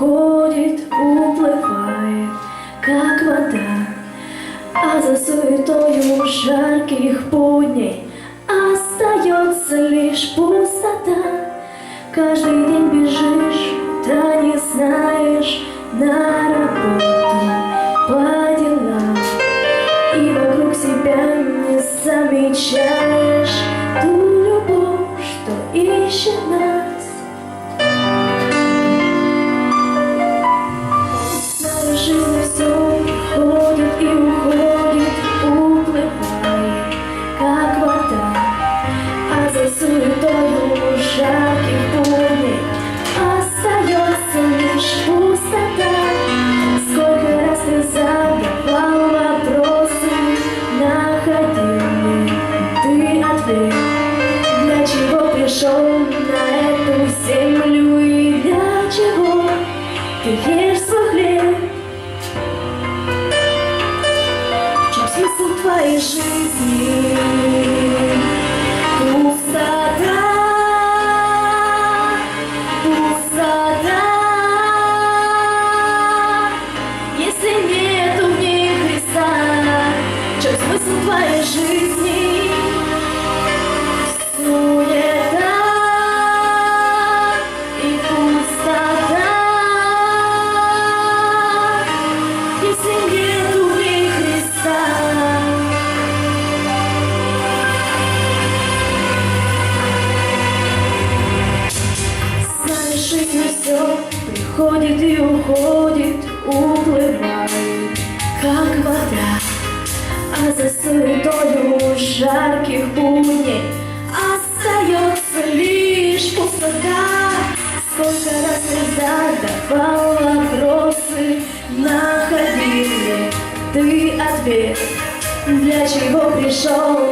Уходит, уплывает, как вода. А за суетою жарких будней Остается лишь пустота. Каждый день бежишь, да не знаешь на работу по делам. И вокруг себя не замечаешь ту любовь, что ищет нас. Ты ешь свой хлеб В смысл твоей жизни? Пустота, пустота, если нету в ней Христа, в смысл твоей жизни? Приходит и уходит, уплывает, как вода. А за суетою жарких будней остается лишь пустота. Сколько раз задавал вопросы, находили ты ответ. Для чего пришел